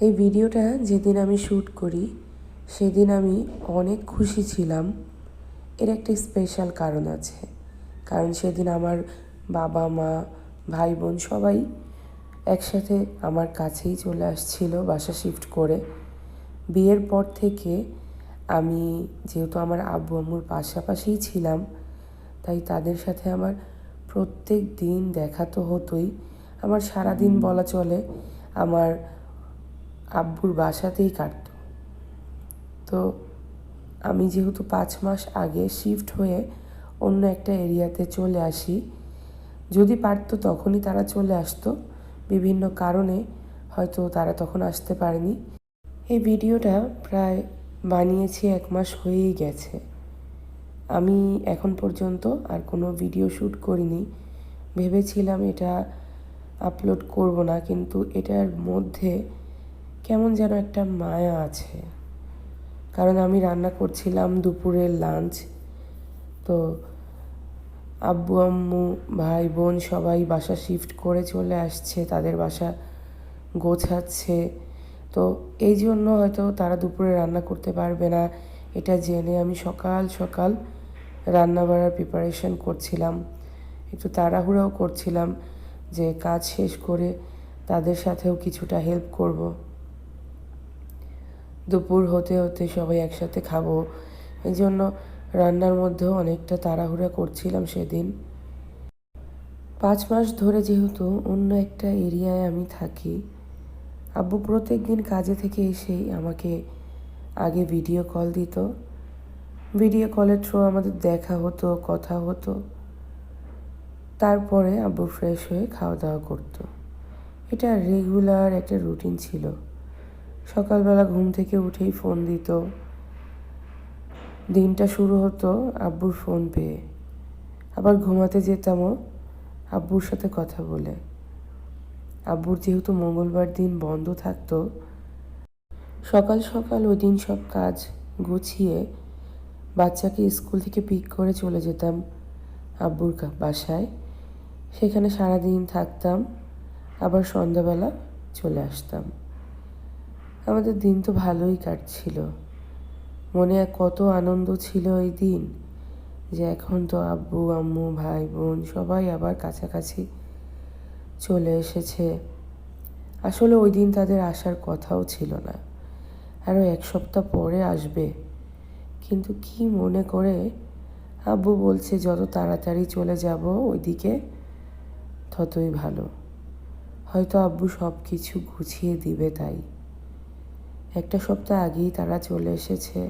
এই ভিডিওটা যেদিন আমি শ্যুট করি, সেদিন আমি অনেক খুশি ছিলাম। এর একটা স্পেশাল কারণ আছে। কারণ সেদিন আমার বাবা, মা ভাই বোন সবাই একসাথে আমার কাছেই চলে আসছিল বাসা শিফট করে। বিয়ের পর থেকে আমি যেহেতু আমার আব্বু, আম্মুর পাশাপাশিই ছিলাম, তাই তাদের সাথে আমার প্রত্যেক দিন দেখা তো হতোই। আমার সারা দিন বলা চলে, আমার আব্বুর বাসাতেই কাটত। তো আমি যেহেতু পাঁচ মাস আগে শিফট হয়ে অন্য একটা এরিয়াতে চলে আসি, যদি পারতো তখনই তারা চলে আসতো। বিভিন্ন কারণে হয়তো তারা তখন আসতে পারেনি। এই ভিডিওটা প্রায় বানিয়েছি এক মাস হয়েই গেছে। আমি এখন পর্যন্ত আর কোনো ভিডিও শ্যুট করিনি। ভেবেছিলাম এটা আপলোড করব না, কিন্তু এটার মধ্যে কেমন যেন একটা মায়া আছে। কারণ আমি রান্না করছিলাম দুপুরের লাঞ্চ তো আব্বু, আম্মু, ভাই, বোন সবাই বাসা শিফট করে চলে আসছে, তাদের বাসা গোছাচ্ছে। তো এই জন্য হয়তো তারা দুপুরে রান্না করতে পারবে না। এটা জেনে আমি সকাল সকাল রান্না বাড়ার প্রিপারেশন করছিলাম। একটু তাড়াহুড়াও করছিলাম যে কাজ শেষ করে তাদের সাথেও কিছুটা হেল্প করব। দুপুর হতে হতে সবাই একসাথে খাব। এই জন্য রান্নার মধ্যেও অনেকটা তাড়াহুড়া করছিলাম সেদিন। পাঁচ মাস ধরে যেহেতু অন্য একটা এরিয়ায় আমি থাকি, আব্বু প্রত্যেক দিন কাজে থেকে এসেই আমাকে আগে ভিডিও কল দিত। ভিডিও কলের থ্রু আমাদের দেখা হতো, কথা হতো। তারপরে আব্বু ফ্রেশ হয়ে খাওয়া দাওয়া করতো। এটা রেগুলার একটা রুটিন ছিল। সকালবেলা ঘুম থেকে উঠেই ফোন দিত। দিনটা শুরু হতো আব্বুর ফোন পেয়ে। আবার ঘুমাতে যেতামও আব্বুর সাথে কথা বলে। আব্বুর যেহেতু মঙ্গলবার দিন বন্ধ থাকতো, সকাল সকাল ওই দিন সব কাজ গুছিয়ে বাচ্চাকে স্কুল থেকে পিক করে চলে যেতাম আব্বুর বাসায়। সেখানে সারাদিন থাকতাম, আবার সন্ধ্যাবেলা চলে আসতাম। আমাদের দিন তো ভালোই কাটছিল। মনে কত আনন্দ ছিল ওই দিন যে এখন তো আব্বু, আম্মু, ভাই, বোন সবাই আবার কাছাকাছি চলে এসেছে। আসলে ওই দিন তাদের আসার কথাও ছিল না। আরও এক সপ্তাহ পরে আসবে। কিন্তু কি মনে করে আব্বু বলছে, যত তাড়াতাড়ি চলে যাব ওইদিকে ততই ভালো। হয়তো আব্বু সব কিছু গুছিয়ে দিবে তাই। একটা সপ্তাহ আগেই তারা চলে এসেছে।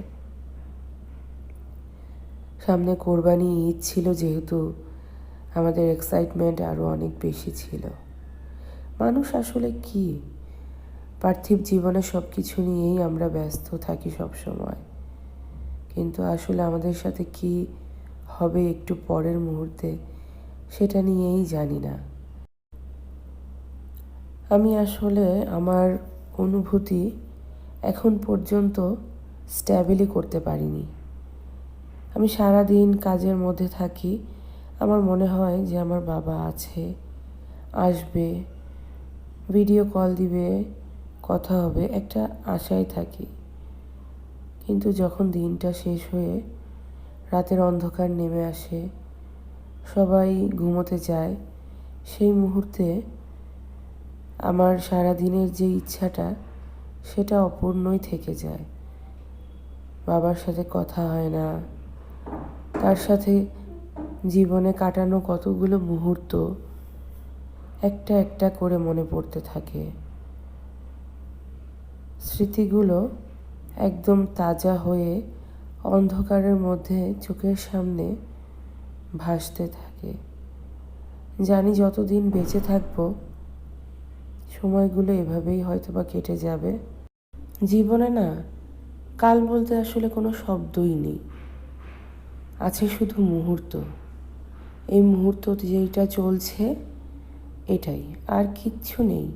সামনে কোরবানি ঈদ ছিল যেহেতু, আমাদের এক্সাইটমেন্ট আরও অনেক বেশি ছিল। মানুষ আসলে কি? পার্থিব জীবনে সব কিছু নিয়েই আমরা ব্যস্ত থাকি সব সময় কিন্তু আসলে আমাদের সাথে কি হবে একটু পরের মুহূর্তে, সেটা নিয়েই জানি না। আমি আসলে আমার অনুভূতি এখন পর্যন্ত স্ট্যাবেলই করতে পারিনি। আমি সারা দিন কাজের মধ্যে থাকি, আমার মনে হয় যে আমার বাবা আছে, আসবে ভিডিও কল দিবে, কথা হবে, একটা আশায় থাকি। কিন্তু যখন দিনটা শেষ হয়ে রাতের অন্ধকার নেমে আসে, সবাই ঘুমোতে যায়, সেই মুহূর্তে আমার সারা দিনের যে ইচ্ছাটা সেটা অপূর্ণই থেকে যায়। বাবার সাথে কথা হয় না। তার সাথে জীবনে কাটানো কতগুলো মুহূর্ত একটা একটা করে মনে পড়তে থাকে। স্মৃতিগুলো একদম তাজা হয়ে অন্ধকারের মধ্যে চোখের সামনে ভাসতে থাকে। জানি যতদিন বেঁচে থাকব সময়গুলো এভাবেই হয়তো বা কেটে যাবে। জীবনে না, কাল বলতে আসলে কোনো শব্দই নেই। আছে শুধু মুহূর্ত। এই মুহূর্ত যেটা চলছে, এটাই। আর কিচ্ছু নেই।